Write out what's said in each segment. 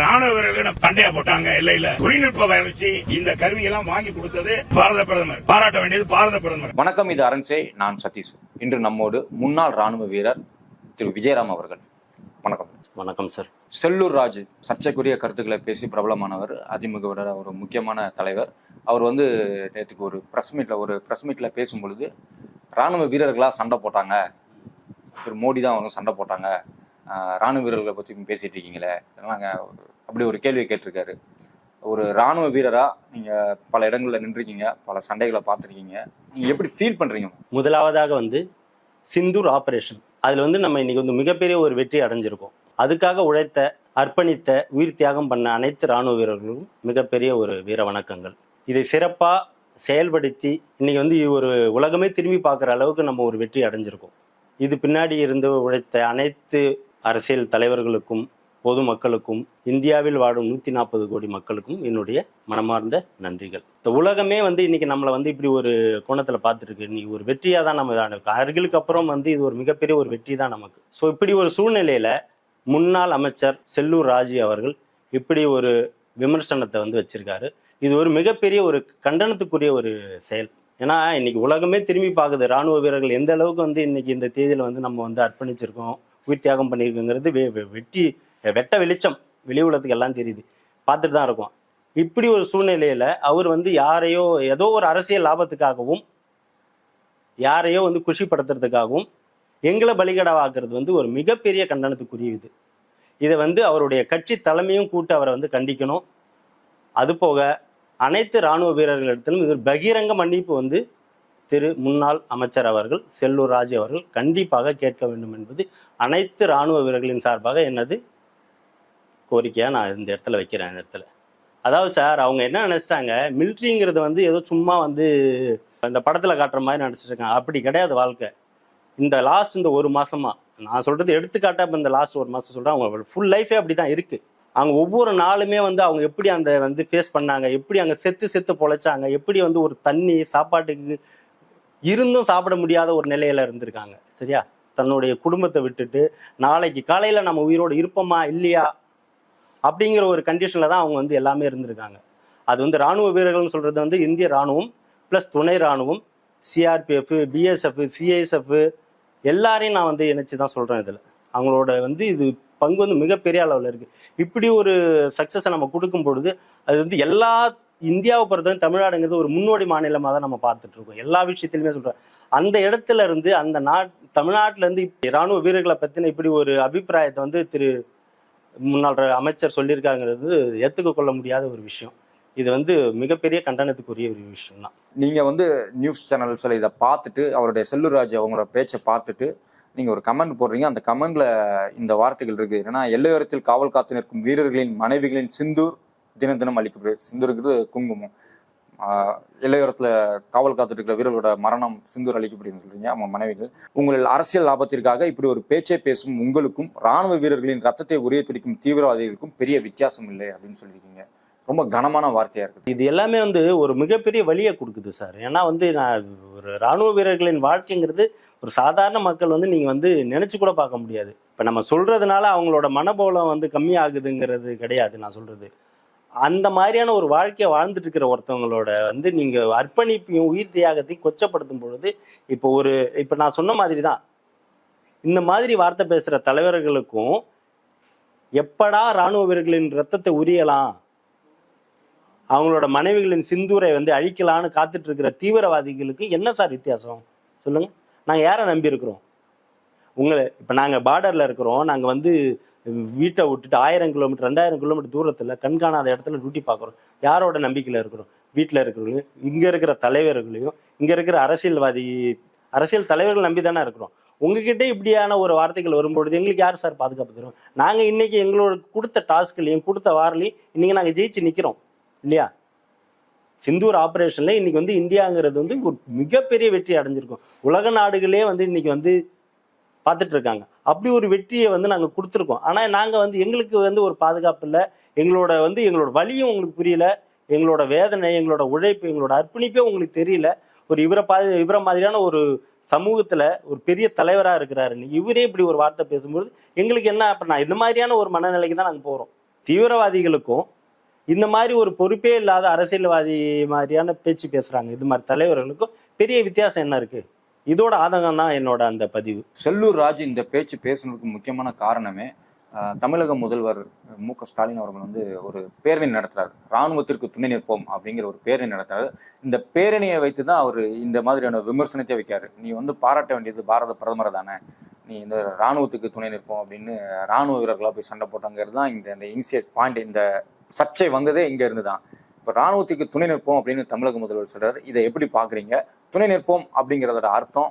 ராணுவ வீரர்கள் பண்டையா போட்டாங்க எல்லையில. தொழில்நுட்ப வளர்ச்சி இந்த கருவியெல்லாம் வாங்கி கொடுத்தது பாரத பிரதமர். பாராட்ட வேண்டியது பாரத பிரதமர். வணக்கம் இது அரண்சே நான் சதீஷ். இன்று நம்மோடு முன்னாள் ராணுவ வீரர் திரு விஜயராம் அவர்கள். வணக்கம். வணக்கம் சார் செல்லூர் ராஜு சர்ச்சைக்குரிய கருத்துக்களை பேசி பிரபலமானவர் அதிமுக ஒரு முக்கியமான தலைவர். அவர் வந்து நேற்றுக்கு ஒரு ப்ரெஸ் மீட்ல ஒரு ப்ரெஸ் மீட்ல பேசும் பொழுது ராணுவ வீரர்களா சண்டை போட்டாங்க. திரு மோடி தான் அவங்க சண்டை போட்டாங்க. ராணுவ வீரர்களை பற்றி பேசிட்டு இருக்கீங்களே? நாங்கள் அப்படி ஒரு கேள்வி கேட்டிருக்காரு. ஒரு ராணுவ வீரரா நீங்க பல இடங்கள்ல நின்றுருக்கீங்க பல சண்டைகளை பார்த்துருக்கீங்க. நீங்க எப்படி ஃபீல் பண்றீங்க? முதலாவதாக வந்து சிந்தூர் ஆபரேஷன் அதில் வந்து நம்ம இன்னைக்கு வந்து மிகப்பெரிய ஒரு வெற்றி அடைஞ்சிருக்கோம். அதுக்காக உழைத்த அர்ப்பணித்த உயிர் தியாகம் பண்ண அனைத்து ராணுவ வீரர்களும் மிகப்பெரிய ஒரு வீர வணக்கங்கள். இதை சிறப்பாக செயல்படுத்தி இன்னைக்கு வந்து ஒரு உலகமே திரும்பி பார்க்குற அளவுக்கு நம்ம ஒரு வெற்றி அடைஞ்சிருக்கோம். இது பின்னாடி இருந்து உழைத்த அனைத்து அரசியல் தலைவர்களுக்கும் பொதுமக்களுக்கும் இந்தியாவில் வாழும் நூற்றி நாற்பது கோடி மக்களுக்கும் என்னுடைய மனமார்ந்த நன்றிகள். இந்த உலகமே வந்து இன்னைக்கு நம்மளை வந்து இப்படி ஒரு கோணத்தில் பார்த்துருக்கு. இன்னைக்கு ஒரு வெற்றியாக தான் நம்ம அருகிலுக்கு அப்புறம் வந்து இது ஒரு மிகப்பெரிய ஒரு வெற்றி தான் நமக்கு. ஸோ இப்படி ஒரு சூழ்நிலையில முன்னாள் அமைச்சர் செல்லூர் ராஜி அவர்கள் இப்படி ஒரு விமர்சனத்தை வந்து வச்சிருக்காரு. இது ஒரு மிகப்பெரிய ஒரு கண்டனத்துக்குரிய ஒரு செயல். ஏன்னா இன்னைக்கு உலகமே திரும்பி பார்க்குது. ராணுவ வீரர்கள் எந்த அளவுக்கு வந்து இன்னைக்கு இந்த தேதியில வந்து நம்ம வந்து அர்ப்பணிச்சிருக்கோம். உயிர் தியாகம் பண்ணியிருக்குங்கிறது வெ- வெ- வெட்ட வெளிச்சம் வெளி உலகத்துக்கு எல்லாம் தெரியுது. பார்த்துட்டு தான் இருக்கும். இப்படி ஒரு சூழ்நிலையில அவர் வந்து யாரையோ ஏதோ ஒரு அரசியல் லாபத்துக்காகவும் யாரையோ வந்து குஷிப்படுத்துறதுக்காகவும் எங்களை பலிகடாவாக்குறது வந்து ஒரு மிகப்பெரிய கண்டனத்துக்குரிய இது. இதை வந்து அவருடைய கட்சி தலைமையும் கூட்டு அவரை வந்து கண்டிக்கணும். அது போக அனைத்து இராணுவ வீரர்களிடத்திலும் இது பகிரங்க மன்னிப்பு வந்து திரு முன்னாள் அமைச்சர் அவர்கள் செல்லூர் ராஜு அவர்கள் கண்டிப்பாக கேட்க வேண்டும் என்பது அனைத்து இராணுவ வீரர்களின் சார்பாக என்னது கோரிக்கையாக நான் இந்த இடத்துல வைக்கிறேன் இந்த இடத்துல. அதாவது சார் அவங்க என்ன நினைச்சிட்டாங்க? மிலிட்ரிங்கிறது வந்து ஏதோ சும்மா வந்து இந்த படத்தில் காட்டுற மாதிரி நினச்சிட்ருக்காங்க அப்படி கிடையாது வாழ்க்கை. இந்த லாஸ்ட் இந்த ஒரு மாதமாக நான் சொல்கிறது எடுத்துக்காட்டாக இப்போ இந்த லாஸ்ட் ஒரு மாதம் சொல்கிறேன் அவங்க ஃபுல் லைஃபே அப்படி தான் இருக்குது அவங்க ஒவ்வொரு நாளுமே வந்து அவங்க எப்படி அந்த வந்து ஃபேஸ் பண்ணாங்க எப்படி அங்கே செத்து செத்து பொழைச்சாங்க எப்படி வந்து ஒரு தண்ணி சாப்பாட்டுக்கு இருந்தும் சாப்பிட முடியாத ஒரு நிலையில இருந்திருக்காங்க. சரியா? தன்னுடைய குடும்பத்தை விட்டுட்டு நாளைக்கு காலையில நம்ம உயிரோடு இருப்போமா இல்லையா? அப்படிங்கிற ஒரு கண்டிஷன்ல தான் அவங்க வந்து எல்லாமே இருந்திருக்காங்க. அது வந்து ராணுவ வீரர்கள்னு சொல்றது வந்து இந்திய ராணுவம் ப்ளஸ் துணை ராணுவம் சிஆர்பிஎஃப் பிஎஸ்எஃப் சிஐஎஸ்எஃப் எல்லாரையும் நான் வந்து இணைச்சு தான் சொல்றேன் இதுல. அவங்களோட வந்து இது பங்கு வந்து மிகப்பெரிய அளவில் இருக்கு. இப்படி ஒரு சக்சஸை நம்ம கொடுக்கும் பொழுது அது வந்து எல்லா இந்தியாவை பொறுத்தவரை தமிழ்நாடுங்கிறது ஒரு முன்னோடி மாநிலமாக தான் நம்ம பார்த்துட்டு இருக்கோம். எல்லா விஷயத்திலுமே சொல்கிறேன் அந்த இடத்துல இருந்து அந்த நாட் தமிழ்நாட்டுல இருந்து இப்ப வீரர்களை பற்றின இப்படி ஒரு அபிப்பிராயத்தை வந்து திரு முன்னாள் அமைச்சர் சொல்லியிருக்காங்கிறது ஏற்றுக்கொள்ள கொள்ள முடியாத ஒரு விஷயம். இது வந்து மிகப்பெரிய கண்டனத்துக்குரிய ஒரு விஷயம் தான் நீங்க வந்து நியூஸ் சேனல்ஸில் இதை பார்த்துட்டு அவருடைய செல்லுராஜ் அவங்களோட பேச்சை பார்த்துட்டு நீங்க ஒரு கமெண்ட் போடுறீங்க. அந்த கமெண்ட்ல இந்த வார்த்தைகள் இருக்குது ஏன்னா எல்லையோரத்தில் காவல் காத்து நிற்கும் வீரர்களின் மனைவிகளின் சிந்தூர் தினம் தினம் அளிக்கப்படுது சிந்தூருங்கிறது குங்குமம். இளையோரத்தில் காவல் காத்துட்டு இருக்கிற வீரர்களோட மரணம் சிந்தூர் அளிக்கப்படுதுன்னு சொல்றீங்க. அவங்க மனைவிகள். உங்கள் அரசியல் லாபத்திற்காக இப்படி ஒரு பேச்சை பேசும் உங்களுக்கும் ராணுவ வீரர்களின் ரத்தத்தை உரிய துடிக்கும் தீவிரவாதிகளுக்கும் பெரிய வித்தியாசம் இல்லை அப்படின்னு சொல்லியிருக்கீங்க. ரொம்ப கனமான வார்த்தையா இருக்குது. இது எல்லாமே வந்து ஒரு மிகப்பெரிய வழியை கொடுக்குது சார். ஏன்னா வந்து நான் ஒரு ராணுவ வீரர்களின் வாழ்க்கைங்கிறது ஒரு சாதாரண மக்கள் வந்து நீங்க வந்து நினைச்சு கூட பார்க்க முடியாது. இப்ப நம்ம சொல்றதுனால அவங்களோட மனபோலம் வந்து கம்மியாகுதுங்கிறது கிடையாது நான் சொல்றது. அந்த மாதிரியான ஒரு வாழ்க்கையை வாழ்ந்துட்டு இருக்கிற ஒருத்தவங்களோட வந்து நீங்க அர்ப்பணிப்பையும் உயிர் தியாகத்தையும் கொச்சப்படுத்தும் பொழுது இப்போ ஒரு இப்ப நான் சொன்ன மாதிரி தான் இந்த மாதிரி வார்த்தை பேசுற தலைவர்களுக்கும் எப்படா ராணுவ வீரர்களின் ரத்தத்தை உரியலாம் அவங்களோட மனைவிகளின் சிந்தூரை வந்து அழிக்கலான்னு காத்துட்டு இருக்கிற தீவிரவாதிகளுக்கு என்ன சார் வித்தியாசம்? சொல்லுங்க. நாங்கள் யாரை நம்பி இருக்கிறோம்? உங்களை இப்போ நாங்கள் பார்டர்ல இருக்கிறோம். நாங்கள் வந்து வீட்டை விட்டுட்டு ஆயிரம் கிலோமீட்டர் ரெண்டாயிரம் கிலோமீட்டர் தூரத்தில் கண்காணாத இடத்துல டியூட்டி பார்க்குறோம். யாரோட நம்பிக்கையில் இருக்கிறோம்? வீட்டில் இருக்கிறவங்களையும் இங்கே இருக்கிற தலைவர்களையும் இங்கே இருக்கிற அரசியல்வாதி அரசியல் தலைவர்கள் நம்பி தானே இருக்கிறோம். உங்ககிட்ட இப்படியான ஒரு வார்த்தைகள் வரும்பொழுது எங்களுக்கு யார் சார் பாதுகாப்பு தரும்? நாங்கள் இன்னைக்கு எங்களோட கொடுத்த டாஸ்க்லையும் கொடுத்த வாரிலையும் இன்னைக்கு நாங்கள் ஜெயிச்சு நிற்கிறோம் இல்லையா? சிந்தூர் ஆப்ரேஷனில் இன்னைக்கு வந்து இந்தியாங்கிறது வந்து ஒரு மிகப்பெரிய வெற்றி அடைஞ்சிருக்கும். உலக நாடுகளே வந்து இன்னைக்கு வந்து பார்த்துட்டு இருக்காங்க அப்படி ஒரு வெற்றியை வந்து நாங்கள் கொடுத்துருக்கோம். ஆனால் நாங்கள் வந்து எங்களுக்கு வந்து ஒரு பாதுகாப்பு இல்லை. எங்களோட வந்து எங்களோட வழியும் உங்களுக்கு புரியல. எங்களோட வேதனை எங்களோட உழைப்பு எங்களோட அர்ப்பணிப்பே உங்களுக்கு தெரியல. ஒரு இவரை பா இவரை மாதிரியான ஒரு சமூகத்தில் ஒரு பெரிய தலைவராக இருக்கிறாருன்னு இவரே இப்படி ஒரு வார்த்தை பேசும்போது எங்களுக்கு என்ன அப்போ நான் இந்த மாதிரியான ஒரு மனநிலைக்கு தான் நாங்கள் போகிறோம் தீவிரவாதிகளுக்கும் இந்த மாதிரி ஒரு பொறுப்பே இல்லாத அரசியல்வாதி மாதிரியான பேச்சு பேசுகிறாங்க இது மாதிரி தலைவர்களுக்கும் பெரிய வித்தியாசம் என்ன இருக்குது இதோட ஆதங்கம் தான் என்னோட அந்த பதிவு. செல்லூர் ராஜ் இந்த பேச்சு பேசுனதுக்கு முக்கியமான காரணமே தமிழக முதல்வர் மு க ஸ்டாலின் அவர்கள் வந்து ஒரு பேரணி நடத்துறாரு. ராணுவத்திற்கு துணை நிற்போம் அப்படிங்கிற ஒரு பேரணி நடத்துறாரு. இந்த பேரணியை வைத்து தான் அவர் இந்த மாதிரியான விமர்சனத்தை வைக்காரு நீ வந்து பாராட்ட வேண்டியது பாரத பிரதமர் தானே. நீ இந்த ராணுவத்துக்கு துணை நிற்போம் அப்படின்னு ராணுவ வீரர்களா போய் சண்டை போட்டாங்கிறது தான் இந்த இந்த இனிஷியல் பாயிண்ட் இந்த சர்ச்சை வந்ததே இங்க இருந்து தான் இப்போ ராணுவத்துக்கு துணை நிற்போம் அப்படின்னு தமிழக முதல்வர் சொல்றாரு. இதை எப்படி பாக்குறீங்க? துணை நிற்போம் அப்படிங்கிறதோட அர்த்தம்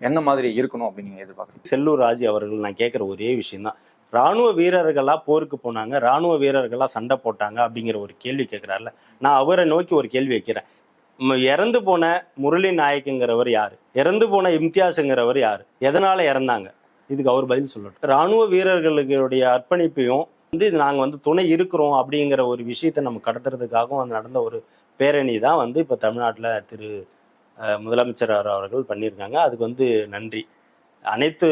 என்ன மாதிரி இருக்கணும் அப்படின்னு நீங்க எதிர்பார்க்குறீங்க? செல்லூர் ராஜு அவர்கள் நான் கேட்குற ஒரே விஷயம்தான். ராணுவ வீரர்களா போருக்கு போனாங்க ராணுவ வீரர்களா சண்டை போட்டாங்க அப்படிங்கிற ஒரு கேள்வி கேட்குறாருல நான் அவரை நோக்கி ஒரு கேள்வி வைக்கிறேன். இறந்து போன முரளி நாயக்குங்கிறவர் யாரு? இறந்து போன இம்தியாஸுங்கிறவர் யாரு? எதனால இறந்தாங்க? இதுக்கு அவர் பதில் சொல்லட்டும். ராணுவ வீரர்களுடைய அர்ப்பணிப்பையும் வந்து இது நாங்கள் வந்து துணை இருக்கிறோம் அப்படிங்கிற ஒரு விஷயத்தை நம்ம கடத்துறதுக்காகவும் அது நடந்த ஒரு பேரணி தான் வந்து இப்போ தமிழ்நாட்டில் திரு முதலமைச்சர் அவர்கள் பண்ணியிருக்காங்க. அதுக்கு வந்து நன்றி. அனைத்து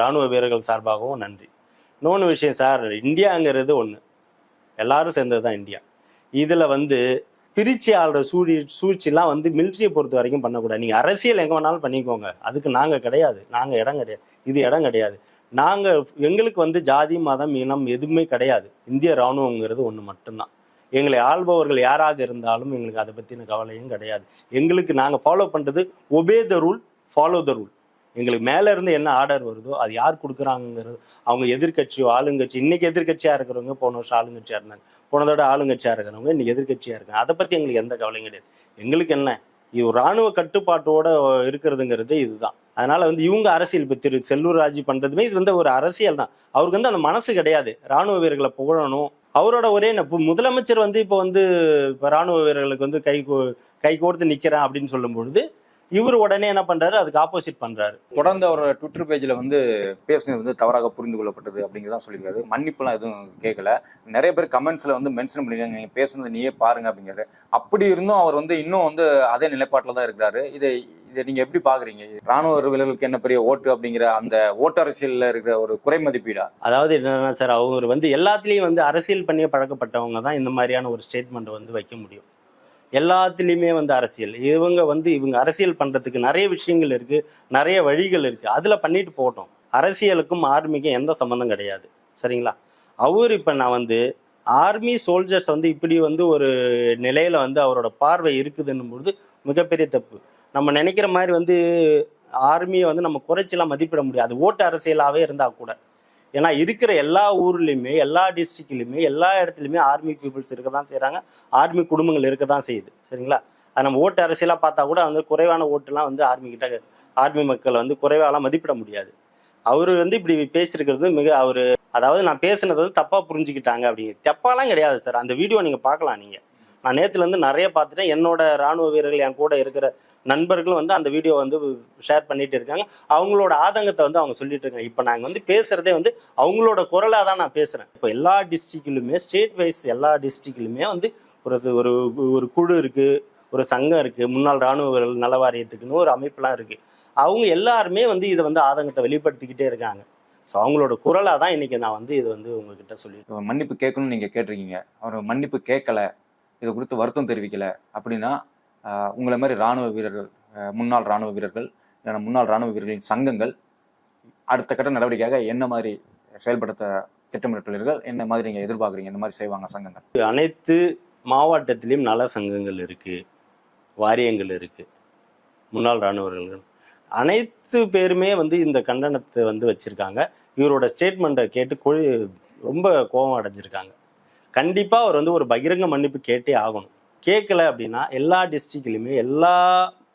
ராணுவ வீரர்கள் சார்பாகவும் நன்றி. இன்னொன்று விஷயம் சார் இந்தியாங்கிறது ஒன்று எல்லாரும் சேர்ந்தது தான் இந்தியா. இதில் வந்து பிரிச்சு ஆளுற சூழி சூழ்ச்சிலாம் வந்து மிலிட்ரியை பொறுத்த வரைக்கும் பண்ணக்கூடாது. நீங்கள் அரசியல் எங்கே வேணாலும் பண்ணிக்கோங்க. அதுக்கு நாங்கள் கிடையாது. நாங்கள் இடம் கிடையாது. இது இடம் கிடையாது. நாங்கள் எங்களுக்கு வந்து ஜாதி மதம் இனம் எதுவுமே கிடையாது. இந்திய இராணுவங்கிறது ஒன்று மட்டும்தான். எங்களை ஆள்பவர்கள் யாராக இருந்தாலும் எங்களுக்கு அதை பற்றின கவலையும் கிடையாது. எங்களுக்கு நாங்கள் ஃபாலோ பண்ணுறது obey the rule follow the rule எங்களுக்கு மேலே இருந்து என்ன ஆர்டர் வருதோ அது யார் கொடுக்குறாங்கிறது அவங்க எதிர்க்கட்சியோ ஆளுங்கட்சி இன்னைக்கு எதிர்க்கட்சியாக இருக்கிறவங்க போன வருஷம் ஆளுங்கட்சியாக இருந்தாங்க. போனதோட ஆளுங்கட்சியாக இருக்கிறவங்க இன்னைக்கு எதிர்கட்சியாக இருக்காங்க. அதை பற்றி எங்களுக்கு எந்த கவலையும் கிடையாது. எங்களுக்கு என்ன? இது ராணுவ கட்டுப்பாட்டோட இருக்கிறதுங்கிறது இதுதான். அதனால வந்து இவங்க அரசியல் இப்போ திரு செல்லூர் ராஜு பண்றதுமே இது வந்து ஒரு அரசியல் தான். அவருக்கு வந்து அந்த மனசு கிடையாது. ராணுவ வீரர்களை புகழணும். அவரோட ஒரே என்ன- இப்போ முதலமைச்சர் வந்து இப்போ வந்து இப்போ ராணுவ வீரர்களுக்கு வந்து கை கோ- கை கோர்த்து நிற்கிறேன் அப்படின்னு சொல்லும் பொழுது இவர் உடனே என்ன பண்றாரு? அதுக்கு ஆப்போசிட் பண்றாரு. தொடர்ந்து அவரோட ட்விட்டர் பேஜ்ல வந்து பேசுனது வந்து தவறாக புரிந்து கொள்ளப்பட்டது அப்படிங்கிறதான் சொல்லியிருக்காரு. மன்னிப்புலாம் எதுவும் கேட்கல. நிறைய பேர் கமெண்ட்ஸ்ல வந்து மென்ஷன் பண்ணிருக்காங்க நீங்க பேசுனது நீயே பாருங்க அப்படிங்கிறாரு. அப்படி இருந்தும் அவர் வந்து இன்னும் வந்து அதே நிலைப்பாட்டில் தான் இருக்கிறாரு. இதை இதை நீங்க எப்படி பாக்குறீங்க? ராணுவ வீரர்களுக்கு என்ன பெரிய ஓட்டு அப்படிங்கிற அந்த ஓட்டு அரசியல்ல இருக்கிற ஒரு குறை மதிப்பீடா? அதாவது என்னன்னா சார் அவர் வந்து எல்லாத்துலேயும் வந்து அரசியல் பண்ணியே பழக்கப்பட்டவங்க தான் இந்த மாதிரியான ஒரு ஸ்டேட்மெண்ட் வந்து வைக்க முடியும். எல்லாத்துலேயுமே வந்து அரசியல். இவங்க வந்து இவங்க அரசியல் பண்ணுறதுக்கு நிறைய விஷயங்கள் இருக்குது நிறைய வழிகள் இருக்குது அதில் பண்ணிட்டு போகட்டும். அரசியலுக்கும் ஆர்மிக்கும் எந்த சம்மந்தம் கிடையாது. சரிங்களா? அவர் இப்போ நான் வந்து ஆர்மி சோல்ஜர்ஸ் வந்து இப்படி வந்து ஒரு நிலையில் வந்து அவரோட பார்வை இருக்குதுன்னும் பொழுது மிகப்பெரிய தப்பு. நம்ம நினைக்கிற மாதிரி வந்து ஆர்மியை வந்து நம்ம குறைச்சலாம் மதிப்பிட முடியாது. ஓட்டு அரசியலாகவே இருந்தால் கூட. ஏன்னா இருக்கிற எல்லா ஊர்லேயுமே எல்லா டிஸ்ட்ரிக்ட்லையுமே எல்லா இடத்துலையுமே ஆர்மி பீப்புள்ஸ் இருக்க தான் செய்கிறாங்க ஆர்மி குடும்பங்கள் இருக்க தான் செய்யுது. சரிங்களா? அது நம்ம ஓட்டு அரசியலாக பார்த்தா கூட வந்து குறைவான ஓட்டுலாம் வந்து ஆர்மி கிட்ட ஆர்மி மக்கள் வந்து குறைவாலாம் மதிப்பிட முடியாது. அவர் வந்து இப்படி பேசியிருக்கிறது மிக அவர் அதாவது நான் பேசினது வந்து தப்பாக புரிஞ்சுக்கிட்டாங்க அப்படிங்க தப்பாலாம் கிடையாது சார். அந்த வீடியோ நீங்கள் பார்க்கலாம் நீங்கள் நான் நேற்றுலேருந்து நிறைய பார்த்துட்டேன். என்னோட ராணுவ வீரர்கள் என் கூட இருக்கிற நண்பர்களும் வந்து அந்த வீடியோ வந்து ஷேர் பண்ணிட்டு இருக்காங்க. அவங்களோட ஆதங்கத்தை வந்து அவங்க சொல்லிட்டு இருக்காங்க. இப்போ நாங்கள் வந்து பேசுறதே வந்து அவங்களோட குரலாக தான் நான் பேசுகிறேன் இப்போ எல்லா டிஸ்ட்ரிக்ட்லுமே ஸ்டேட் வைஸ் எல்லா டிஸ்ட்ரிக்ட்லுமே வந்து ஒரு ஒரு ஒரு குழு இருக்கு ஒரு சங்கம் இருக்கு முன்னாள் ராணுவ நல வாரியத்துக்குன்னு ஒரு அமைப்புலாம் இருக்கு. அவங்க எல்லாருமே வந்து இதை வந்து ஆதங்கத்தை வெளிப்படுத்திக்கிட்டே இருக்காங்க. ஸோ அவங்களோட குரலாக தான் இன்றைக்கி நான் வந்து இது வந்து உங்ககிட்ட சொல்லி மன்னிப்பு கேட்கணும்னு நீங்கள் கேட்டிருக்கீங்க. அவர் மன்னிப்பு கேட்கல. இதை குறித்து வருத்தம் தெரிவிக்கல. அப்படின்னா உங்களை மாதிரி ராணுவ வீரர்கள் முன்னாள் ராணுவ வீரர்கள் இல்லைன்னா முன்னாள் ராணுவ வீரர்களின் சங்கங்கள் அடுத்த கட்ட நடவடிக்கையாக என்ன மாதிரி செயல்படுத்த திட்டமிட்டுள்ளீர்கள்? என்ன மாதிரி நீங்கள் எதிர்பார்க்குறீங்க? இந்த மாதிரி செய்வாங்க சங்கங்கள். அனைத்து மாவட்டத்திலையும் நல சங்கங்கள் இருக்குது வாரியங்கள் இருக்குது முன்னாள் ராணுவர்கள். அனைத்து பேருமே வந்து இந்த கண்டனத்தை வந்து வச்சுருக்காங்க. இவரோட ஸ்டேட்மெண்ட்டை கேட்டு கொழி ரொம்ப கோபம் அடைஞ்சிருக்காங்க. கண்டிப்பாக அவர் வந்து ஒரு பகிரங்க மன்னிப்பு கேட்டே ஆகணும். கேட்கல அப்படின்னா எல்லா டிஸ்ட்ரிக்ட்லையுமே எல்லா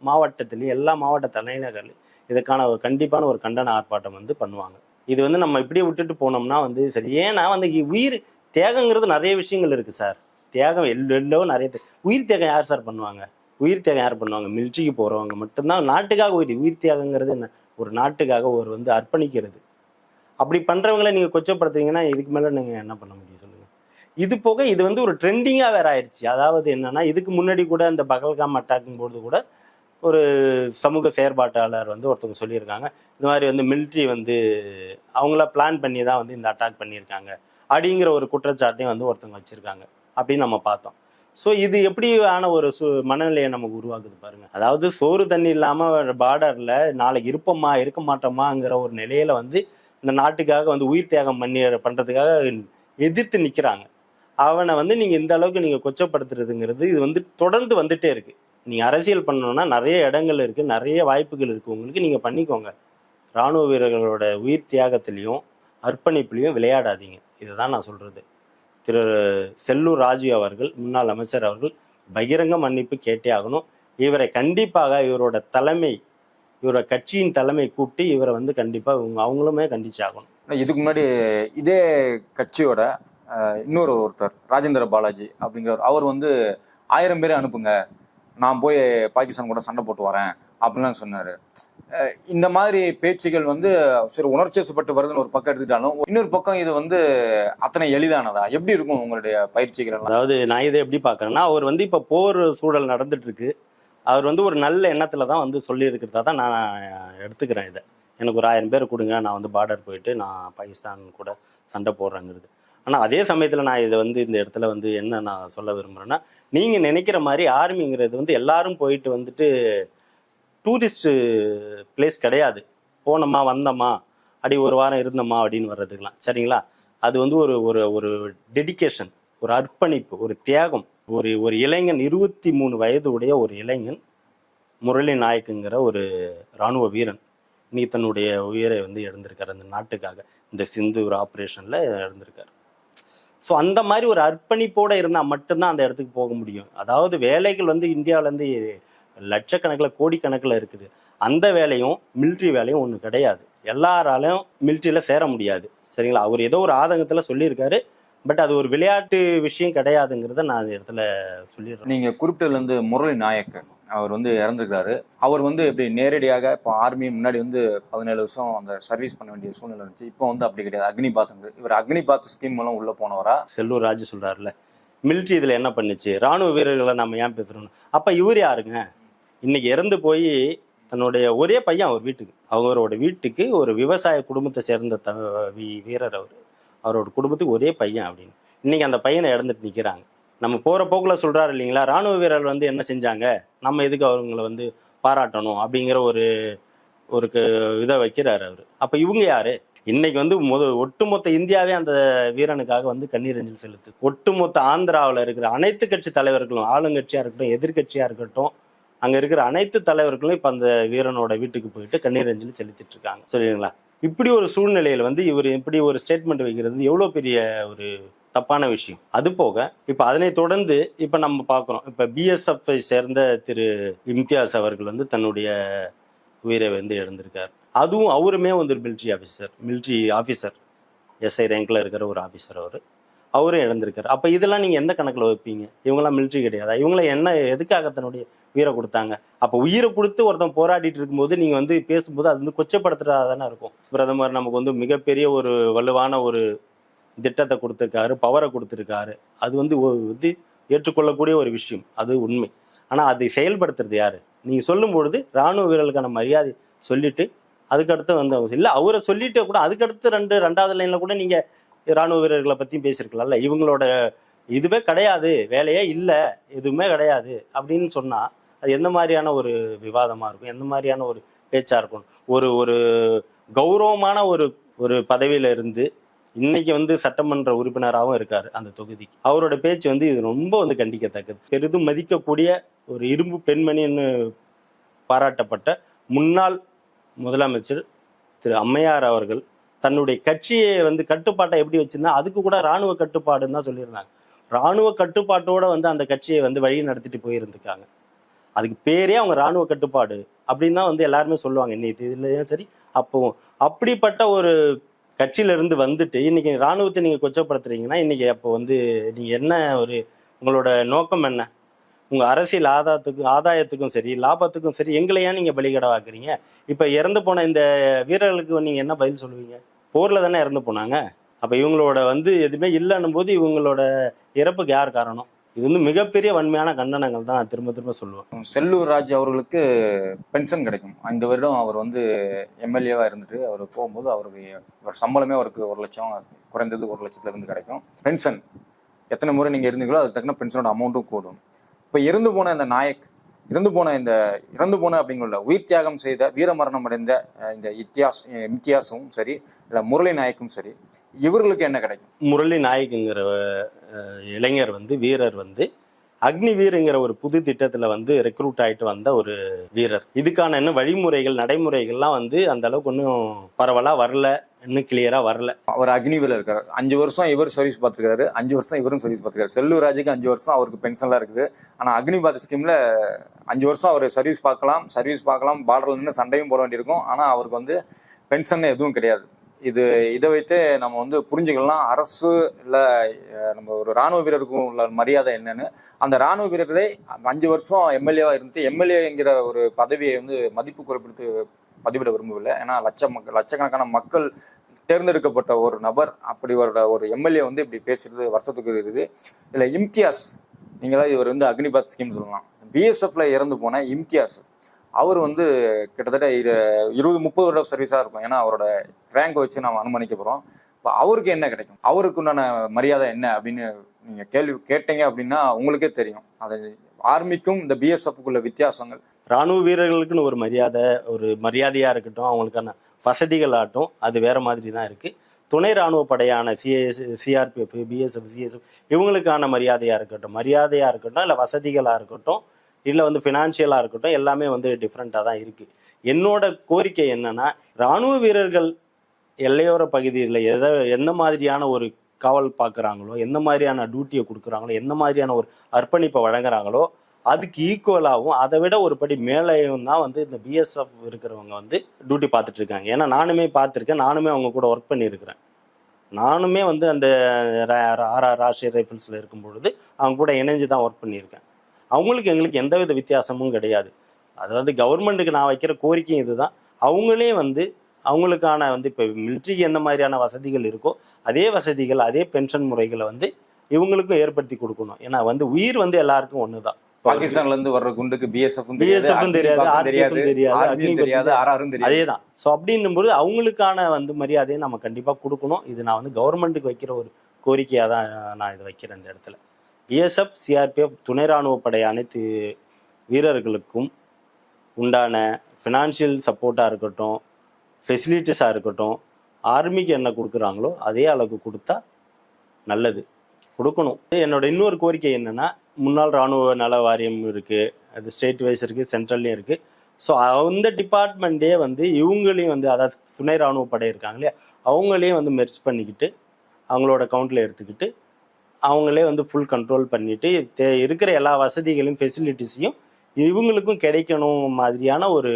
மாவட்டத்திலையும் எல்லா மாவட்ட தலைநகர்லையும் இதுக்கான ஒரு கண்டிப்பான ஒரு கண்டன ஆர்ப்பாட்டம் வந்து பண்ணுவாங்க. இது வந்து நம்ம இப்படியே விட்டுட்டு போனோம்னா வந்து சரி ஏன்னா வந்து உயிர் தேகங்கிறது நிறைய விஷயங்கள் இருக்கு சார். தியாகம் எல்லோ நிறைய உயிர் தியாகம் யார் சார் பண்ணுவாங்க? உயிர் தியாகம் யார் பண்ணுவாங்க? மிலிட்ரிக்கு போகிறவங்க மட்டும்தான் நாட்டுக்காக உயிர் உயிர் தியாகங்கிறது என்ன? ஒரு நாட்டுக்காக ஒரு வந்து அர்ப்பணிக்கிறது. அப்படி பண்ணுறவங்கள நீங்கள் கொச்சப்படுத்துறீங்கன்னா இதுக்கு மேலே நீங்கள் என்ன பண்ண முடியும்? இது போக இது வந்து ஒரு ட்ரெண்டிங்காக வேற ஆயிடுச்சு அதாவது என்னன்னா இதுக்கு முன்னாடி கூட இந்த பகல்காம் அட்டாக்கும் போது கூட ஒரு சமூக செயற்பாட்டாளர் வந்து ஒருத்தவங்க சொல்லியிருக்காங்க. இந்த மாதிரி வந்து மிலிட்ரி வந்து அவங்கள பிளான் பண்ணி தான் வந்து இந்த அட்டாக் பண்ணியிருக்காங்க. அப்படிங்கிற ஒரு குற்றச்சாட்டையும் வந்து ஒருத்தவங்க வச்சிருக்காங்க. அப்படின்னு நம்ம பார்த்தோம். ஸோ இது எப்படியான ஒரு சு மனநிலையை நமக்கு உருவாக்குது பாருங்க. அதாவது சோறு தண்ணி இல்லாமல் பார்டரில் நாளைக்கு இருப்போமா இருக்க மாட்டோமாங்கிற ஒரு நிலையில வந்து இந்த நாட்டுக்காக வந்து உயிர் தியாகம் பண்ணி பண்ணுறதுக்காக எதிர்த்து நிற்கிறாங்க அவனை வந்து நீங்க இந்த அளவுக்கு நீங்க கொச்சப்படுத்துறதுங்கிறது இது வந்து தொடர்ந்து வந்துட்டே இருக்கு. நீங்கள் அரசியல் பண்ணணும்னா நிறைய இடங்கள் இருக்கு நிறைய வாய்ப்புகள் இருக்கு. உங்களுக்கு நீங்க பண்ணிக்கோங்க. ராணுவ வீரர்களோட உயிர் தியாகத்திலையும் அர்ப்பணிப்புலையும் விளையாடாதீங்க. இதுதான் நான் சொல்றது. திரு. செல்லூர் ராஜு அவர்கள் முன்னாள் அமைச்சர் அவர்கள் பகிரங்க மன்னிப்பு கேட்டே ஆகணும். இவரை கண்டிப்பாக இவரோட தலைமை இவரோட கட்சியின் தலைமை கூப்பிட்டு இவரை வந்து கண்டிப்பாக இவங்க அவங்களுமே கண்டிச்சாகணும். இதுக்கு முன்னாடி இதே கட்சியோட இன்னொரு ஒருத்தர் ராஜேந்திர பாலாஜி அப்படிங்கிறவர். அவர் வந்து ஆயிரம் பேரை அனுப்புங்க. நான் போய் பாகிஸ்தான் கூட சண்டை போட்டு வரேன் அப்படின்லாம் சொன்னார். இந்த மாதிரி பேச்சுகள் வந்து சரி உணர்ச்சி வசப்பட்டு வருதுன்னு ஒரு பக்கம் எடுத்துக்கிட்டாலும் இன்னொரு பக்கம் இது வந்து அத்தனை எளிதானதா? எப்படி இருக்கும் உங்களுடைய பயிற்சிகள்? அதாவது நான் இதை எப்படி பார்க்குறேன்னா அவர் வந்து இப்போ போர் சூழல் நடந்துட்டு இருக்கு அவர் வந்து ஒரு நல்ல எண்ணத்தில் தான் வந்து சொல்லியிருக்கிறதா தான் நான் எடுத்துக்கிறேன் இதை. எனக்கு ஒரு ஆயிரம் பேர் கொடுங்க நான் வந்து பார்டர் போயிட்டு நான் பாகிஸ்தான் கூட சண்டை போடுறேங்கிறது. ஆனால் அதே சமயத்தில் நான் இதை வந்து இந்த இடத்துல வந்து என்ன நான் சொல்ல விரும்புகிறேன்னா நீங்கள் நினைக்கிற மாதிரி ஆர்மிங்கிறது வந்து எல்லாரும் போயிட்டு வந்துட்டு டூரிஸ்ட்டு பிளேஸ் கிடையாது. போனோமா வந்தோமா அப்படி ஒரு வாரம் இருந்தோமா அப்படின்னு வர்றதுக்கெலாம் சரிங்களா? அது வந்து ஒரு ஒரு ஒரு டெடிகேஷன் ஒரு அர்ப்பணிப்பு ஒரு தியாகம். ஒரு ஒரு இளைஞன் இருபத்தி மூணு வயது உடைய ஒரு இளைஞன் முரளி நாயக்குங்கிற ஒரு இராணுவ வீரன் நீ தன்னுடைய உயிரை வந்து இழந்திருக்காரு அந்த நாட்டுக்காக. இந்த சிந்து ஒரு ஆப்ரேஷனில் இழந்திருக்காரு. ஸோ அந்த மாதிரி ஒரு அர்ப்பணிப்போடு இருந்தால் மட்டும்தான் அந்த இடத்துக்கு போக முடியும். அதாவது வேலைகள் வந்து இந்தியாவிலேருந்து லட்சக்கணக்கில் கோடிக்கணக்கில் இருக்குது. அந்த வேலையும் மிலிட்ரி வேலையும் ஒன்று கிடையாது. எல்லாராலையும் மிலிட்ரியில் சேர முடியாது. சரிங்களா? அவர் ஏதோ ஒரு ஆதங்கத்தில் சொல்லியிருக்காரு. பட் அது ஒரு விளையாட்டு விஷயம் கிடையாதுங்கிறத நான் அந்த இடத்துல சொல்லிடுறேன். நீங்கள் குறிப்பிட்டதுலேருந்து முரளி நாயக்கன் அவர் வந்து இறந்துருக்காரு அவர் வந்து இப்படி நேரடியாக இப்போ ஆர்மி முன்னாடி வந்து பதினேழு வருஷம் அந்த சர்வீஸ் பண்ண வேண்டிய சூழ்நிலை இருந்துச்சு. இப்போ வந்து அப்படி கிடையாது. அக்னிபாத் இவர் அக்னிபாத் ஸ்கீம் மூலம் உள்ள போனவரா? செல்லூர் ராஜு சொல்றாருல மிலிட்ரி இதில் என்ன பண்ணுச்சு? ராணுவ வீரர்களை நம்ம ஏன் பேசுறோம் அப்போ இவர் யாருங்க? இன்னைக்கு இறந்து போய் தன்னுடைய ஒரே பையன் அவர் வீட்டுக்கு அவரோட வீட்டுக்கு ஒரு விவசாய குடும்பத்தை சேர்ந்த த வீ- வீரர் அவர். அவரோட குடும்பத்துக்கு ஒரே பையன் அப்படின்னு. இன்னைக்கு அந்த பையனை இழந்துட்டு நிற்கிறாங்க நம்ம போகிற போக்கில் சொல்கிறாரு இல்லைங்களா? ராணுவ வீரர்கள் வந்து என்ன செஞ்சாங்க? நம்ம எதுக்கு அவங்கள வந்து பாராட்டணும் அப்படிங்கிற ஒரு ஒரு க- இதை வைக்கிறாரு அவர். அப்போ இவங்க யாரு? இன்னைக்கு வந்து முத ஒட்டுமொத்த இந்தியாவே அந்த வீரனுக்காக வந்து கண்ணீர் அஞ்சல் செலுத்து. ஒட்டுமொத்த ஆந்திராவில் இருக்கிற அனைத்து கட்சி தலைவர்களும் ஆளுங்கட்சியாக இருக்கட்டும் எதிர்கட்சியாக இருக்கட்டும் அங்கே இருக்கிற அனைத்து தலைவர்களும் இப்போ அந்த வீரனோட வீட்டுக்கு போயிட்டு கண்ணீர் அஞ்சலி செலுத்திட்டு இருக்காங்க. சரிங்களா? இப்படி ஒரு சூழ்நிலையில் வந்து இவர் இப்படி ஒரு ஸ்டேட்மெண்ட் வைக்கிறது எவ்வளோ பெரிய ஒரு தப்பான விஷயம். அது போக இப்ப அதனை தொடர்ந்து இப்ப நம்ம பார்க்குறோம். இப்ப பிஎஸ்எஃப் சேர்ந்த திரு இம்தியாஸ் அவர்கள் வந்து தன்னுடைய உயிரை வந்து இழந்திருக்கார். அதுவும் அவருமே வந்து ஒரு military officer military officer SI ரேங்க்ல இருக்கிற ஒரு ஆஃபீஸர் அவர். அவரும் இழந்திருக்காரு. அப்ப இதெல்லாம் நீங்க எந்த கணக்குல வைப்பீங்க இவங்கெல்லாம் மிலிட்ரி கிடையாதா? இவங்கள என்ன எதுக்காக தன்னுடைய உயிரை கொடுத்தாங்க? அப்ப உயிரை கொடுத்து ஒருத்தன் போராடிட்டு இருக்கும்போது நீங்க வந்து பேசும்போது அது வந்து கொச்சப்படுத்துறதா தானே இருக்கும். பிரதமர் நமக்கு வந்து மிகப்பெரிய ஒரு வலுவான ஒரு திட்டத்தை கொடுத்துருக்காரு பவரை கொடுத்துருக்காரு. அது வந்து வந்து ஏற்றுக்கொள்ளக்கூடிய ஒரு விஷயம். அது உண்மை. ஆனால் அதை செயல்படுத்துறது யாரு? நீங்க சொல்லும் பொழுது ராணுவ வீரர்களுக்கான மரியாதை சொல்லிட்டு அதுக்கடுத்து வந்து அவங்க அவரை சொல்லிட்டு கூட அதுக்கடுத்து ரெண்டு ரெண்டாவது லைன்ல கூட நீங்க ராணுவ வீரர்களை பத்தியும் பேசியிருக்கலாம்ல இவங்களோட இதுவே கிடையாது. வேலையே இல்லை. எதுவுமே கிடையாது. அப்படின்னு சொன்னா அது எந்த மாதிரியான ஒரு விவாதமா இருக்கும்? எந்த மாதிரியான ஒரு பேச்சா இருக்கும்? ஒரு ஒரு கௌரவமான ஒரு ஒரு பதவியில இருந்து இன்னைக்கு வந்து சட்டமன்ற உறுப்பினராகவும் இருக்காரு அந்த தொகுதிக்கு. அவரோட பேச்சு வந்து இது ரொம்ப வந்து கண்டிக்கத்தக்கது. பெரிதும் மதிக்கக்கூடிய ஒரு இரும்பு பெண்மணின்னு பாராட்டப்பட்ட முன்னாள் முதலமைச்சர் திரு அம்மையார் அவர்கள் தன்னுடைய கட்சியை வந்து கட்டுப்பாட்டை எப்படி வச்சிருந்தா அதுக்கு கூட ராணுவ கட்டுப்பாடுன்னு தான் சொல்லியிருந்தாங்க. ராணுவ கட்டுப்பாட்டோட வந்து அந்த கட்சியை வந்து வழி நடத்திட்டு போயிருந்துக்காங்க அதுக்கு பேரே அவங்க ராணுவ கட்டுப்பாடு அப்படின்னு தான் வந்து எல்லாருமே சொல்லுவாங்க. இன்னைக்கு இதுலயும் சரி அப்போ அப்படிப்பட்ட ஒரு கட்சியிலிருந்து வந்துட்டு இன்னைக்கு ராணுவத்தை நீங்க கொச்சப்படுத்துறீங்கன்னா இன்னைக்கு அப்போ வந்து நீங்க என்ன ஒரு உங்களோட நோக்கம் என்ன? உங்க அரசியல் ஆதாயத்துக்கும் ஆதாயத்துக்கும் சரி லாபத்துக்கும் சரி எங்களை ஏன் நீங்க பலிகடவாக்குறீங்க? இப்ப இறந்து போன இந்த வீரர்களுக்கு நீங்க என்ன பதில் சொல்லுவீங்க? போர்ல தானே இறந்து போனாங்க. அப்ப இவங்களோட வந்து எதுவுமே இல்லைன்னும் போது இவங்களோட இறப்புக்கு யார் காரணம்? இது வந்து மிகப்பெரிய வன்மையான கண்டனங்கள் தான் நான் திரும்ப திரும்ப சொல்லுவேன். செல்லூர் ராஜ் அவர்களுக்கு பென்ஷன் கிடைக்கும். இந்த வருடம் அவர் வந்து எம்எல்ஏவா இருந்துட்டு அவர் போகும்போது அவருடைய அவர் சம்பளமே அவருக்கு ஒரு லட்சம் குறைந்தது ஒரு லட்சத்துல இருந்து கிடைக்கும். பென்ஷன். எத்தனை முறை நீங்க இருந்தீங்களோ அதுக்கு தக்கன பென்ஷனோட அமௌண்ட்டும் கூடும். இப்போ இறந்து போன இந்த நாயக் இறந்து போன இந்த இறந்து போன அப்படிங்கிற உயிர் தியாகம் செய்த வீரமரணம் அடைந்த இந்த இத்தியாஸ் இம்தியாஸும் சரி இல்லை முரளி நாயக்கும் சரி இவர்களுக்கு என்ன கிடைக்கும்? முரளி நாயக்குங்கிற இளைஞர் வந்து வீரர் வந்து அக்னி வீருங்கிற ஒரு புது திட்டத்தில் வந்து ரெக்ரூட் ஆகிட்டு வந்த ஒரு வீரர். இதுக்கான இன்னும் வழிமுறைகள் நடைமுறைகள்லாம் வந்து அந்த அளவுக்கு ஒன்றும் பரவலாக வரல. இன்னும் கிளியரா வரல. அவர் அக்னிவில் இருக்காரு. அஞ்சு வருஷம் இவர் சர்வீஸ் பார்த்துருக்காரு அஞ்சு வருஷம் இவரும் சர்வீஸ் பார்த்துருக்காரு செல்லூர் ராஜுக்கு அஞ்சு வருஷம் அவருக்கு பென்ஷன்லாம் இருக்குது. ஆனால் அக்னிபாத் ஸ்கீம்ல அஞ்சு வருஷம் அவர் சர்வீஸ் பார்க்கலாம் சர்வீஸ் பார்க்கலாம் பார்டர்ல நின்று சண்டையும் போட வேண்டியிருக்கும். ஆனால் அவருக்கு வந்து பென்ஷன் எதுவும் கிடையாது. இது இதை வைத்து நம்ம வந்து புரிஞ்சுக்கலாம். அரசு இல்லை நம்ம ஒரு ராணுவ வீரருக்கும் உள்ள மரியாதை என்னன்னு. அந்த ராணுவ வீரரை அஞ்சு வருஷம் எம்எல்ஏவா இருந்துட்டு எம்எல்ஏங்கிற ஒரு பதவியை வந்து மதிப்பு குறிப்பிட்டு பதிவிட விரும்பவில்லை. ஏன்னா லட்ச மக்கள் லட்சக்கணக்கான மக்கள் தேர்ந்தெடுக்கப்பட்ட ஒரு நபர் அப்படி ஒரு ஒரு எம்எல்ஏ வந்து இப்படி பேசுறது வருஷத்துக்கு இருக்குது இதுல இம்தியாஸ் நீங்களா இவர் வந்து அக்னிபாத் ஸ்கீம் சொல்லலாம். பிஎஸ்எஃப்ல இறந்து போன இம்தியாஸ் அவர் வந்து கிட்டத்தட்ட இது இருபது முப்பது வருடம் சர்வீஸாக இருக்கும். ஏன்னா அவரோட ரேங்க் வச்சு நம்ம அனுமானிக்க போகிறோம் இப்போ அவருக்கு என்ன கிடைக்கும்? அவருக்கு உண்டான மரியாதை என்ன அப்படின்னு நீங்கள் கேள்வி கேட்டீங்க அப்படின்னா உங்களுக்கே தெரியும். அது ஆர்மிக்கும் இந்த பிஎஸ்எஃப்க்குள்ள வித்தியாசங்கள். ராணுவ வீரர்களுக்குன்னு ஒரு மரியாதை ஒரு மரியாதையாக இருக்கட்டும் அவங்களுக்கான வசதிகள் ஆகட்டும் அது வேற மாதிரி தான் இருக்குது துணை ராணுவ படையான சிஎஸ் சிஆர்பிஎஃப் பிஎஸ்எஃப் சிஎஸ்எஃப் இவங்களுக்கான மரியாதையாக இருக்கட்டும் மரியாதையாக இருக்கட்டும் இல்லை வசதிகளாக இருக்கட்டும் இல்லை வந்து ஃபினான்ஷியலாக இருக்கட்டும் எல்லாமே வந்து டிஃப்ரெண்ட்டாக தான் இருக்குது என்னோட கோரிக்கை என்னன்னா ராணுவ வீரர்கள் எல்லையோர பகுதியில் எதை எந்த மாதிரியான ஒரு காவல் பார்க்குறாங்களோ எந்த மாதிரியான டியூட்டியை கொடுக்குறாங்களோ எந்த மாதிரியான ஒரு அர்ப்பணிப்பை வழங்குறாங்களோ அதுக்கு ஈக்குவலாகவும் அதை விட ஒரு படி மேலேயும் தான் வந்து இந்த பிஎஸ்எஃப் இருக்கிறவங்க வந்து டியூட்டி பார்த்துட்டு இருக்காங்க. ஏன்னா நானுமே பார்த்துருக்கேன் நானுமே அவங்க கூட ஒர்க் பண்ணியிருக்கிறேன். நானுமே வந்து அந்த ஆர்ஆர் ராஷ்டிரிய ரைஃபிள்ஸில் இருக்கும் பொழுது அவங்க கூட இணைஞ்சு தான் ஒர்க் பண்ணியிருக்கேன். அவங்களுக்கு எங்களுக்கு எந்தவித வித்தியாசமும் கிடையாது. அதாவது கவர்மெண்ட்டுக்கு நான் வைக்கிற கோரிக்கையும் இதுதான். அவங்களே வந்து அவங்களுக்கான வந்து இப்போ மிலிட்ரிக்கு எந்த மாதிரியான வசதிகள் இருக்கோ அதே வசதிகள் அதே பென்ஷன் முறைகளை வந்து இவங்களுக்கும் ஏற்படுத்தி கொடுக்கணும். ஏன்னா வந்து உயிர் வந்து எல்லாருக்கும் ஒன்று தான் பாகிஸ்தான்ல இருந்து வர்ற குண்டுக்கு பிஎஸ்எஃப் ம் தெரியாது, தெரியாது தெரியாது, ஆர்ஆரும் தெரியாது. அதே தான் ஸோ அப்படின்னும்போது அவங்களுக்கான வந்து மரியாதையை நம்ம கண்டிப்பாக கொடுக்கணும். இது நான் வந்து கவர்மெண்ட்டுக்கு வைக்கிற ஒரு கோரிக்கையாக தான் நான் இதை வைக்கிறேன் இந்த இடத்துல. பிஎஸ்எஃப் சிஆர்பிஎஃப் துணை ராணுவ படை அனைத்து வீரர்களுக்கும் உண்டான ஃபினான்ஷியல் சப்போர்ட்டாக இருக்கட்டும் ஃபெசிலிட்டிஸாக இருக்கட்டும் ஆர்மிக்கு என்ன கொடுக்குறாங்களோ அதே அளவுக்கு கொடுத்தா நல்லது. கொடுக்கணும். என்னோட இன்னொரு கோரிக்கை என்னன்னா முன்னாள் ராணுவ நல வாரியம் இருக்கு அது ஸ்டேட் வைஸ் இருக்கு சென்ட்ரல்லையும் இருக்கு. ஸோ அந்த டிபார்ட்மெண்ட்டே வந்து இவங்களையும் வந்து அதாவது துணை ராணுவ படை இருக்காங்க இல்லையா அவங்களையும் வந்து மெர்ச் பண்ணிக்கிட்டு அவங்களோட கவுண்டில் எடுத்துக்கிட்டு அவங்களே வந்து ஃபுல் கண்ட்ரோல் பண்ணிட்டு தே இருக்கிற எல்லா வசதிகளையும் ஃபெசிலிட்டிஸையும் இவங்களுக்கும் கிடைக்கணும் மாதிரியான ஒரு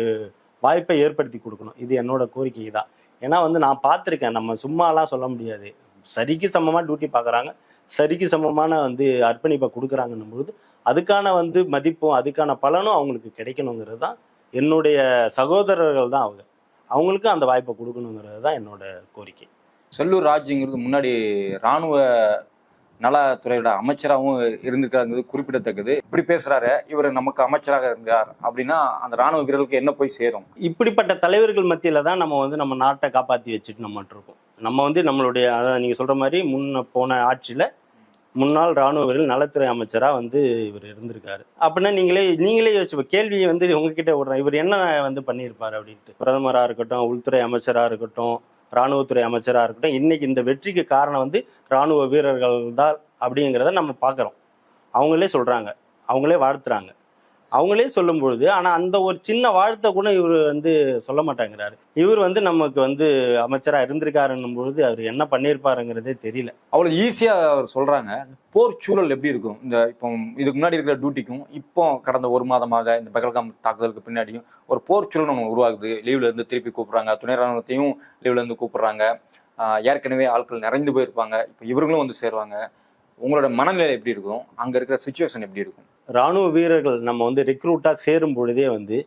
வாய்ப்பை ஏற்படுத்தி கொடுக்கணும். இது என்னோட கோரிக்கை தான் ஏன்னா வந்து நான் பார்த்துருக்கேன் நம்ம சும்மாலாம் சொல்ல முடியாது. சரிக்கு சமமாக டியூட்டி பார்க்குறாங்க. சரிக்கு சமமான வந்து அர்ப்பணிப்பை கொடுக்குறாங்கன்னும் பொழுது அதுக்கான வந்து மதிப்பும் அதுக்கான பலனும் அவங்களுக்கு கிடைக்கணுங்கிறது தான் என்னுடைய சகோதரர்கள் தான் அவங்க. அவங்களுக்கும் அந்த வாய்ப்பை கொடுக்கணுங்கிறது தான் என்னோட கோரிக்கை. செல்லூர் ராஜுங்கிறது முன்னாடி ராணுவ நலத்துறையோட அமைச்சராகவும் இருந்திருக்காருங்கிறது குறிப்பிடத்தக்கது. இப்படி பேசுறாரு இவர் நமக்கு அமைச்சராக இருந்தார் அப்படின்னா அந்த ராணுவ வீரர்களுக்கு என்ன போய் சேரும்? இப்படிப்பட்ட தலைவர்கள் மத்தியில தான் நம்ம வந்து நம்ம நாட்டை காப்பாற்றி வச்சுட்டு நம்ம இருக்கோம் நம்ம வந்து நம்மளுடைய அதான் நீங்க சொல்ற மாதிரி முன்ன போன ஆட்சியில முன்னாள் ராணுவ வீரர்கள் நலத்துறை அமைச்சராக வந்து இவர் இருந்திருக்காரு. அப்படின்னா நீங்களே நீங்களே யோசிச்சு கேள்வியை வந்து உங்ககிட்ட விடுறேன். இவர் என்ன வந்து பண்ணியிருப்பார் அப்படின்ட்டு. பிரதமராக இருக்கட்டும் உள்துறை அமைச்சராக இருக்கட்டும் ராணுவத்துறை அமைச்சராக இருக்கட்டும் இன்னைக்கு இந்த வெற்றிக்கு காரணம் வந்து ராணுவ வீரர்கள் தான் அப்படிங்கிறத நம்ம பார்க்குறோம். அவங்களே சொல்கிறாங்க அவங்களே வாழ்த்துறாங்க. அவங்களே சொல்லும் பொழுது ஆனா அந்த ஒரு சின்ன வாழ்த்தை கூட இவர் வந்து சொல்ல மாட்டாங்கிறாரு. இவர் வந்து நமக்கு வந்து அமைச்சரா இருந்திருக்காருன்னும் பொழுது அவர் என்ன பண்ணியிருப்பாருங்கிறதே தெரியல. அவ்வளவு ஈஸியா அவர் சொல்றாங்க. போர் சூழல் எப்படி இருக்கும்? இந்த இப்போ இதுக்கு முன்னாடி இருக்கிற டியூட்டிக்கும் இப்போ கடந்த ஒரு மாதமாக இந்த பகல்காம் தாக்குதலுக்கு பின்னாடியும் ஒரு போர் சூழல் ஒன்று உருவாகுது. லீவ்ல இருந்து திருப்பி கூப்பிடுறாங்க. துணை ராணுவத்தையும் லீவ்ல இருந்து கூப்பிடுறாங்க. ஏற்கனவே ஆட்கள் நிறைந்து போயிருப்பாங்க. இப்போ இவர்களும் வந்து சேருவாங்க. உங்களோட மனநிலை எப்படி இருக்கும்? அங்க இருக்கிற சுச்சுவேஷன் எப்படி இருக்கும்? ராணுவ வீரர்கள் நம்ம வந்து ரெக்ரூட்டாக சேரும் பொழுதே வந்து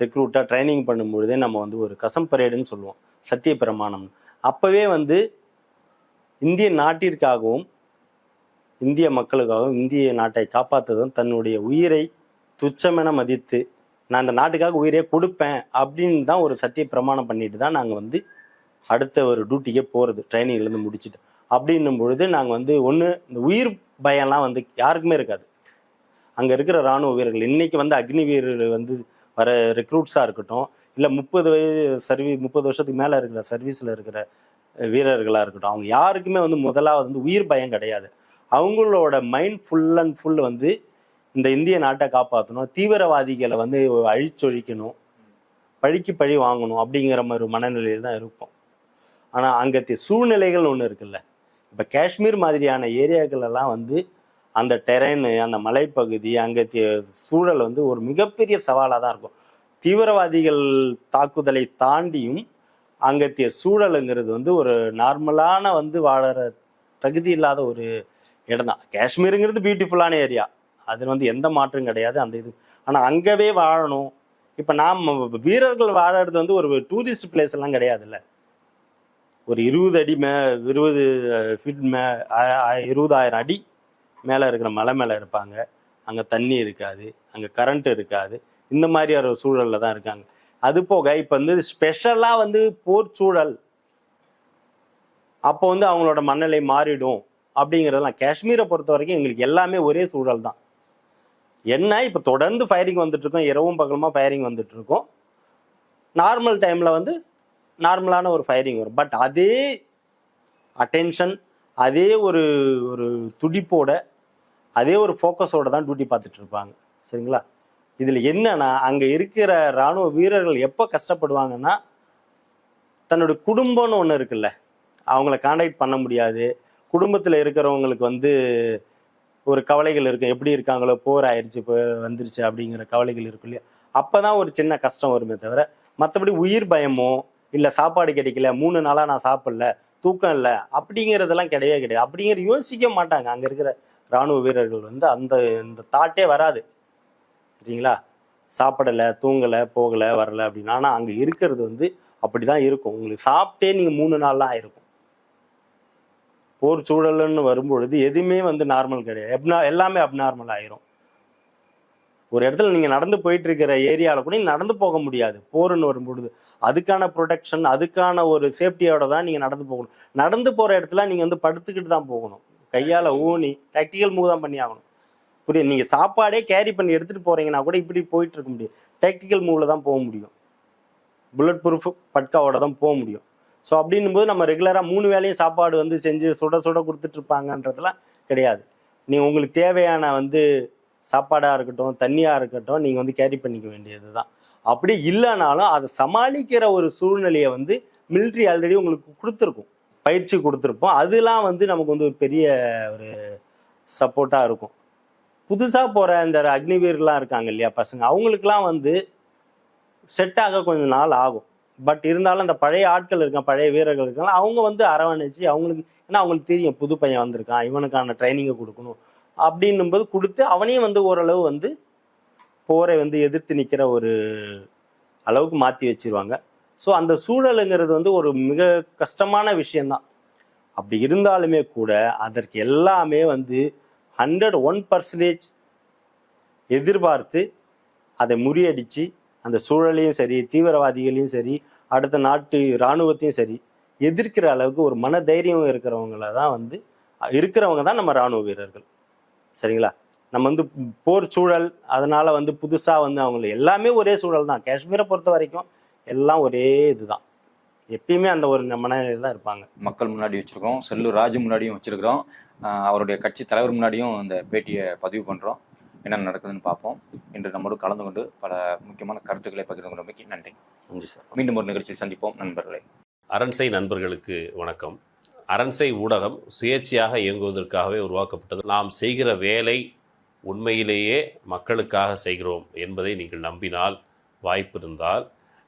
ரெக்ரூட்டாக ட்ரைனிங் பண்ணும் பொழுதே நம்ம வந்து ஒரு கசம் பரேடுன்னு சொல்லுவோம் சத்திய பிரமாணம் அப்போவே வந்து இந்திய நாட்டிற்காகவும் இந்திய மக்களுக்காகவும் இந்திய நாட்டை காப்பாற்றுவதும் தன்னுடைய உயிரை துச்சமென மதித்து நான் அந்த நாட்டுக்காக உயிரே கொடுப்பேன் அப்படின்னு தான் ஒரு சத்திய பிரமாணம் பண்ணிட்டு தான் நாங்கள் வந்து அடுத்த ஒரு டியூட்டிக்கே போகிறது ட்ரைனிங்லேருந்து முடிச்சுட்டு. அப்படின்னும் பொழுது நாங்கள் வந்து ஒன்று இந்த உயிர் பயம்லாம் வந்து யாருக்குமே இருக்காது. அங்கே இருக்கிற ராணுவ வீரர்கள். இன்னைக்கு வந்து அக்னி வீரர்கள் வந்து வர ரெக்ரூட்ஸாக இருக்கட்டும் இல்லை முப்பது வயது சர்வீ முப்பது வருஷத்துக்கு மேலே இருக்கிற சர்வீஸில் இருக்கிற வீரர்களாக இருக்கட்டும். அவங்க யாருக்குமே வந்து முதலாவது வந்து உயிர் பயம் கிடையாது. அவங்களோட மைண்ட் ஃபுல் அண்ட் ஃபுல் வந்து இந்த இந்திய நாட்டை காப்பாற்றணும் தீவிரவாதிகளை வந்து அழிச்சொழிக்கணும் பழிக்கு பழி வாங்கணும் அப்படிங்கிற மாதிரி ஒரு மனநிலையில் தான் இருப்போம். ஆனால் அங்கத்திய சூழ்நிலைகள் ஒன்று இருக்குல்ல. இப்போ காஷ்மீர் மாதிரியான ஏரியாக்கள் எல்லாம் வந்து அந்த டெரெயின் அந்த மலைப்பகுதி அங்கே சூழல் வந்து ஒரு மிகப்பெரிய சவாலாக தான் இருக்கும். தீவிரவாதிகள் தாக்குதலை தாண்டியும் அங்கத்திய சூழலுங்கிறது வந்து ஒரு நார்மலான வந்து வாழற தகுதி இல்லாத ஒரு இடம் தான். காஷ்மீருங்கிறது பியூட்டிஃபுல்லான ஏரியா அது வந்து எந்த மாற்றம் கிடையாது அந்த இது. ஆனால் அங்கவே வாழணும். இப்போ நாம் வீரர்கள் வாழறது வந்து ஒரு டூரிஸ்ட் பிளேஸ் எல்லாம் கிடையாதுல்ல. ஒரு இருபது அடி மே இருபது ஃபிட் மே இருபதாயிரம் அடி மேலே இருக்கிற மலை மேலே இருப்பாங்க. அங்கே தண்ணி இருக்காது. அங்கே கரண்ட் இருக்காது. இந்த மாதிரி ஒரு சூழலில் தான் இருக்காங்க. அது போக இப்போ வந்து ஸ்பெஷலாக வந்து போர் சூழல். அப்போ வந்து அவங்களோட மனநிலை மாறிடும் அப்படிங்கிறதெல்லாம் காஷ்மீரை பொறுத்த வரைக்கும் எங்களுக்கு எல்லாமே ஒரே சூழல் தான். என்ன? இப்போ தொடர்ந்து ஃபயரிங் வந்துட்டுருக்கோம் இரவும் பகலுமா ஃபயரிங் வந்துட்டுருக்கோம் நார்மல் டைமில் வந்து நார்மலான ஒரு ஃபயரிங் வரும். பட் அதே அட்டென்ஷன் அதே ஒரு ஒரு துடிப்போட அதே ஒரு ஃபோக்கஸோட தான் டியூட்டி பார்த்துட்டு இருப்பாங்க சரிங்களா? இதில் என்னன்னா அங்கே இருக்கிற இராணுவ வீரர்கள் எப்போ கஷ்டப்படுவாங்கன்னா தன்னோட குடும்பம்னு ஒன்று இருக்குல்ல அவங்கள காண்டாக்ட் பண்ண முடியாது. குடும்பத்தில் இருக்கிறவங்களுக்கு வந்து ஒரு கவலைகள் இருக்கும். எப்படி இருக்காங்களோ போர் ஆயிடுச்சு இப்போ வந்துருச்சு அப்படிங்கிற கவலைகள் இருக்கும் இல்லையா? அப்போ தான் ஒரு சின்ன கஷ்டம் வருமே தவிர மற்றபடி உயிர் பயமோ இல்லை சாப்பாடு கிடைக்கல மூணு நாளாக நான் சாப்பிடல தூக்கம் இல்லை அப்படிங்கிறதெல்லாம் கிடையவே கிடையாது. அப்படிங்கிற யோசிக்க மாட்டாங்க. அங்கே இருக்கிற ராணுவ வீரர்கள் வந்து அந்த இந்த தாட்டே வராது. சரிங்களா? சாப்பிடலை தூங்கலை போகலை வரலை அப்படின்னா. ஆனால் அங்கே இருக்கிறது வந்து அப்படி தான் இருக்கும். உங்களுக்கு சாப்பிட்டே நீங்கள் மூணு நாள்லாம் ஆயிருக்கும். போர் சூழல்னு வரும்பொழுது எதுவுமே வந்து நார்மல் கிடையாது. எப்னா எல்லாமே அப்நார்மல் ஆயிரும். ஒரு இடத்துல நீங்கள் நடந்து போயிட்டு இருக்கிற ஏரியாவில் கூட நீங்கள் நடந்து போக முடியாது. போர்னு வரும்பொழுது அதுக்கான ப்ரொடெக்ஷன் அதுக்கான ஒரு சேஃப்டியோட தான் நீங்கள் நடந்து போகணும். நடந்து போகிற இடத்துல நீங்கள் வந்து படுத்துக்கிட்டு தான் போகணும். கையால ஊனி டாக்டிக்கல் மூவ் தான் பண்ணி ஆகணும். புரியுது? நீங்க சாப்பாடே கேரி பண்ணி எடுத்துட்டு போறீங்கன்னா கூட இப்படி போயிட்டு இருக்க முடியும். டாக்டிக்கல் மூவ்ல தான் போக முடியும். புல்லட் ப்ரூஃப் பட்காவோட தான் போக முடியும். ஸோ அப்படின்னும் போது நம்ம ரெகுலராக மூணு வேளையும் சாப்பாடு வந்து செஞ்சு சுட சுட கொடுத்துட்டு இருப்பாங்கன்றதுலாம் கிடையாது. நீங்கள் உங்களுக்கு தேவையான வந்து சாப்பாடாக இருக்கட்டும் தண்ணியாக இருக்கட்டும் நீங்கள் வந்து கேரி பண்ணிக்க வேண்டியது தான். அப்படி இல்லைனாலும் அதை சமாளிக்கிற ஒரு சூழ்நிலையை வந்து மிலிட்ரி ஆல்ரெடி உங்களுக்கு கொடுத்துருக்கும். பயிற்சி கொடுத்துருப்போம். அதெல்லாம் வந்து நமக்கு வந்து ஒரு பெரிய ஒரு சப்போர்ட்டாக இருக்கும். புதுசாக போகிற இந்த அக்னிவீர்லாம் இருக்காங்க இல்லையா பசங்க? அவங்களுக்குலாம் வந்து செட் ஆக கொஞ்சம் நாள் ஆகும். பட் இருந்தாலும் அந்த பழைய ஆட்கள் இருக்கான் பழைய வீரர்கள் இருக்காங்க அவங்க வந்து அரவணைச்சு அவங்களுக்கு ஏன்னா அவங்களுக்கு தெரியும் புது பையன் வந்திருக்கான் இவனுக்கான ட்ரைனிங்கை கொடுக்கணும் அப்படின்னும் போது கொடுத்து அவனையும் வந்து ஓரளவு வந்து போரை வந்து எதிர்த்து நிற்கிற ஒரு அளவுக்கு மாற்றி வச்சிருவாங்க. ஸோ அந்த சூழலுங்கிறது வந்து ஒரு மிக கஷ்டமான விஷயம்தான். அப்படி இருந்தாலுமே கூட அதற்கு எல்லாமே வந்து ஹண்ட்ரட் ஒன் பர்சன்டேஜ் எதிர்பார்த்து அதை முறியடிச்சு அந்த சூழலையும் சரி தீவிரவாதிகளையும் சரி அடுத்த நாட்டு இராணுவத்தையும் சரி எதிர்க்கிற அளவுக்கு ஒரு மன தைரியம் இருக்கிறவங்கள தான் வந்து இருக்கிறவங்க தான் நம்ம இராணுவ வீரர்கள். சரிங்களா? நம்ம வந்து போர் சூழல் அதனால் வந்து புதுசாக வந்து அவங்களை எல்லாமே ஒரே சூழல் தான் காஷ்மீரை பொறுத்த வரைக்கும் எல்லாம் ஒரே இதுதான். எப்பயுமே அந்த ஒரு மனநிலையில தான் இருப்பாங்க. மக்கள் முன்னாடி வச்சிருக்கோம் செல்லூர் ராஜு முன்னாடியும் வச்சிருக்கிறோம். அவருடைய கட்சி தலைவர் முன்னாடியும் இந்த பேட்டியை பதிவு பண்றோம். என்ன நடக்குதுன்னு பார்ப்போம். இன்று நம்மோடு கலந்து கொண்டு பல முக்கியமான கருத்துக்களை பகிர்ந்து கொண்டமைக்கு நன்றி. நன்றி சார். மீண்டும் ஒரு நிகழ்ச்சியில் சந்திப்போம் நண்பர்களே. அரண்சை நண்பர்களுக்கு வணக்கம். அரண்சை ஊடகம் சுயேட்சையாக இயங்குவதற்காகவே உருவாக்கப்பட்டது. நாம் செய்கிற வேலை உண்மையிலேயே மக்களுக்காக செய்கிறோம் என்பதை நீங்கள் நம்பினால் வாய்ப்பு இருந்தால்